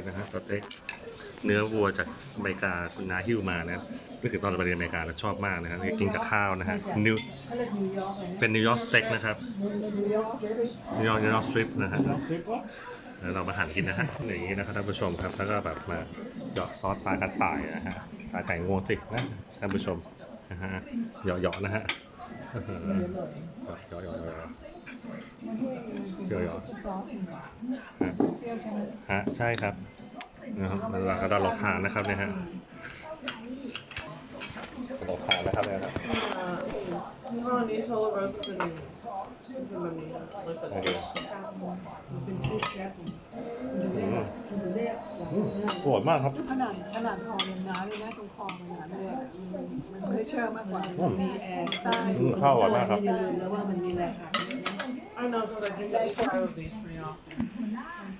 นี่นะฮะสเต็กเนื้อวัวจากอเมริกาคุณนาหิ้วมานะนึกถึงตอนไปเรียนอเมริกาแล้วชอบมากนะฮะกินกับข้าวนะฮะนิวเป็นนิวยอร์กสเต็กนะครับนิวยอร์กนิวยอร์กสตริปนะฮะเดี๋ยวเรามาหั่นกินนะฮะอย่างนี้นะครับท่านผู้ชมครับแล้วก็แบบมาเหยาะซอสปลากระต่ายนะฮะปลาไก่งวงสินะท่านผู้ชมนะฮะเหยาะๆนะฮะเหยาะๆเหยาะๆเหยาะๆ ยวเหยาะซอสอีกฮะเปรี้ยวใช่ไหมฮะใช่ครับนะครับเราก็ได้ลองทานนะครับเนี่ยฮะลองทานนะครับเนี่ยครับยี่ห้อนี้โซลโรสเป็นเป็นแบบนี้นะแล้วก็โอเคมันเป็นชีสแคปมันจะเรียกว่ามันจะเรียกว่าอร่อยมากครับขนาดขนาดคอมันหนาเลยนะตรงคอมันหนาเลยอะมันมันเพรสเชอร์มากกว่าอืมมีแอร์ใต้อืมข้าวอร่อยมากครับ อย่าลืมแล้วว่ามันมีแรงอัด I know so I drink like five of these pretty often คนอากาศ